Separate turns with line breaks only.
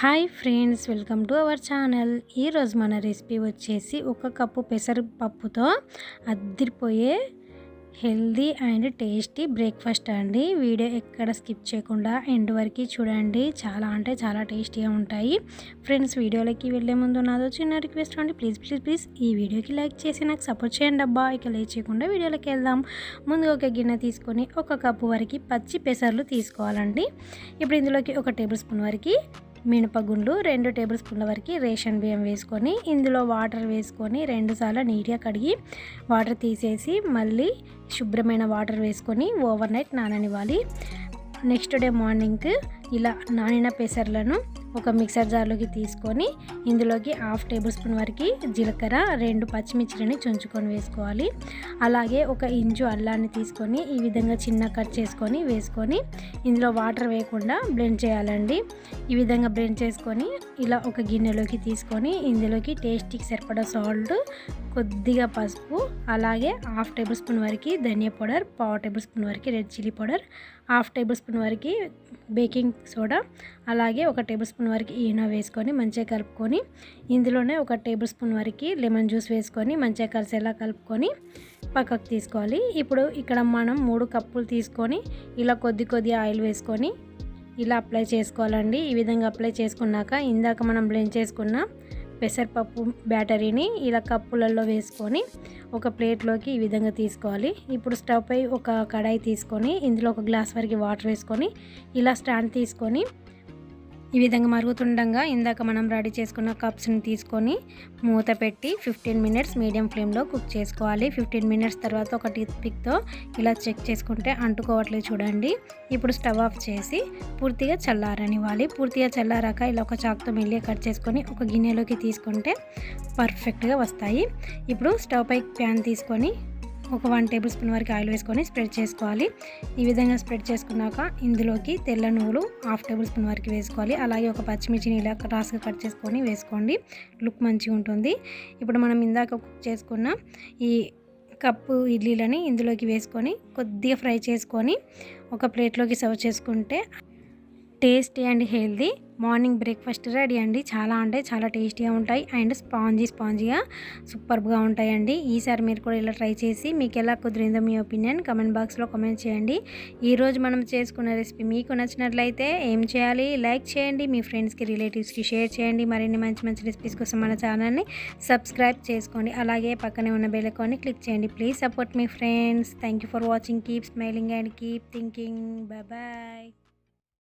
Hi friends welcome to our channel. ఈరోజు మన recipe వచ్చేసి ఒక కప్పు పెసరపప్పుతో అద్దిరిపోయే హెల్దీ అండ్ టేస్టీ బ్రేక్ఫాస్ట్ అండి. వీడియో ఎక్కడ స్కిప్ చేయకుండా ఎండ్ వరకు చూడండి. చాలా అంటే చాలా టేస్టీగా ఉంటాయి. ఫ్రెండ్స్ వీడియోలోకి వెళ్ళే ముందు నాదో చిన్న రిక్వెస్ట్ అండి. ప్లీజ్ ప్లీజ్ ప్లీజ్ ఈ వీడియోకి లైక్ చేసి నాకు సపోర్ట్ చేయండి అబ్బా. ఇక లేట్ చేయకుండా వీడియోలోకి వెళ్దాం. ముందు ఒక గిన్నె తీసుకొని ఒక కప్పు వరకు పచ్చి పెసర్లు తీసుకోవాలండి. ఇప్పుడు ఇందులోకి ఒక టేబుల్ స్పూన్ వరకు మినపగుండ్లు రెండు టేబుల్ స్పూన్ల వరకు రేషన్ బియ్యం వేసుకొని ఇందులో వాటర్ వేసుకొని రెండుసార్లు నీట్గా కడిగి వాటర్ తీసేసి మళ్ళీ శుభ్రమైన వాటర్ వేసుకొని ఓవర్ నైట్ నాననివ్వాలి. నెక్స్ట్ డే మార్నింగ్ ఇలా నానిన పెసర్లను ఒక మిక్సర్ జార్లోకి తీసుకొని ఇందులోకి హాఫ్ టేబుల్ స్పూన్ వరకు జీలకర్ర రెండు పచ్చిమిర్చిని చుంచుకొని వేసుకోవాలి. అలాగే ఒక ఇంచు అల్లాన్ని తీసుకొని ఈ విధంగా చిన్న కట్ చేసుకొని వేసుకొని ఇందులో వాటర్ వేయకుండా బ్లెండ్ చేయాలండి. ఈ విధంగా బ్లెండ్ చేసుకొని ఇలా ఒక గిన్నెలోకి తీసుకొని ఇందులోకి టేస్ట్కి సరిపడా సాల్ట్ కొద్దిగా పసుపు అలాగే హాఫ్ టేబుల్ స్పూన్ వరకు ధనియా పౌడర్ పావు టేబుల్ స్పూన్ వరకు red chilli powder half tablespoon వరకు బేకింగ్ సోడా అలాగే ఒక టేబుల్ స్పూన్ వరకు ఈనో వేసుకొని మంచిగా కలుపుకొని ఇందులోనే ఒక టేబుల్ స్పూన్ వరకు లెమన్ జ్యూస్ వేసుకొని మంచిగా కలిసేలా కలుపుకొని పక్కకు తీసుకోవాలి. ఇప్పుడు ఇక్కడ మనం మూడు కప్పులు తీసుకొని ఇలా కొద్ది కొద్ది ఆయిల్ వేసుకొని ఇలా అప్లై చేసుకోవాలండి. ఈ విధంగా అప్లై చేసుకున్నాక ఇందాక మనం బ్లెండ్ చేసుకున్న పెసరపప్పు బ్యాటరీని ఇలా కప్పులలో వేసుకొని ఒక ప్లేట్లోకి ఈ విధంగా తీసుకోవాలి. ఇప్పుడు స్టవ్ పై ఒక కడాయి తీసుకొని ఇందులో ఒక గ్లాస్ వరకు వాటర్ వేసుకొని ఇలా స్టాండ్ తీసుకొని ఈ విధంగా మరుగుతుండగా ఇందాక మనం రెడీ చేసుకున్న కప్స్ని తీసుకొని మూత పెట్టి ఫిఫ్టీన్ మినిట్స్ మీడియం ఫ్లేమ్లో కుక్ చేసుకోవాలి. ఫిఫ్టీన్ మినిట్స్ తర్వాత ఒక టీత్ పిక్తో ఇలా చెక్ చేసుకుంటే అంటుకోవట్లేదు చూడండి. ఇప్పుడు స్టవ్ ఆఫ్ చేసి పూర్తిగా చల్లారనివ్వాలి. పూర్తిగా చల్లారాక ఇలా ఒక చాక్తో మెల్లి కట్ చేసుకొని ఒక గిన్నెలోకి తీసుకుంటే పర్ఫెక్ట్గా వస్తాయి. ఇప్పుడు స్టవ్ పై ప్యాన్ తీసుకొని ఒక వన్ టేబుల్ స్పూన్ వరకు ఆయిల్ వేసుకొని స్ప్రెడ్ చేసుకోవాలి. ఈ విధంగా స్ప్రెడ్ చేసుకున్నాక ఇందులోకి తెల్ల నువ్వులు హాఫ్ టేబుల్ స్పూన్ వరకు వేసుకోవాలి. అలాగే ఒక పచ్చిమిర్చిని ఇలా రాసుగా కట్ చేసుకొని వేసుకోండి. లుక్ మంచిగా ఉంటుంది. ఇప్పుడు మనం ఇందాక కుక్ చేసుకున్న ఈ కప్పు ఇడ్లీలని ఇందులోకి వేసుకొని కొద్దిగా ఫ్రై చేసుకొని ఒక ప్లేట్లోకి సర్వ్ చేసుకుంటే tasty and healthy. Morning breakfast ready అండి. చాలా అంటే చాలా టేస్టీగా ఉంటాయి. అండ్ స్పాంజీ స్పాంజీగా సూపర్గా ఉంటాయండి. ఈసారి మీరు కూడా ఇలా ట్రై చేసి మీకు ఎలా కుదిరిందో మీ ఒపీనియన్ కమెంట్ బాక్స్లో కమెంట్ చేయండి. ఈరోజు మనం చేసుకున్న రెసిపీ మీకు నచ్చినట్లయితే ఏం చేయాలి? లైక్ చేయండి. మీ ఫ్రెండ్స్కి రిలేటివ్స్కి షేర్ చేయండి. మరిన్ని మంచి మంచి రెసిపీస్ కోసం మన ఛానల్ని సబ్స్క్రైబ్ చేసుకోండి. అలాగే పక్కనే ఉన్న బెల్కాన్ని క్లిక్ చేయండి. Please support me friends. Thank for watching. Keep smiling and keep thinking. Bye.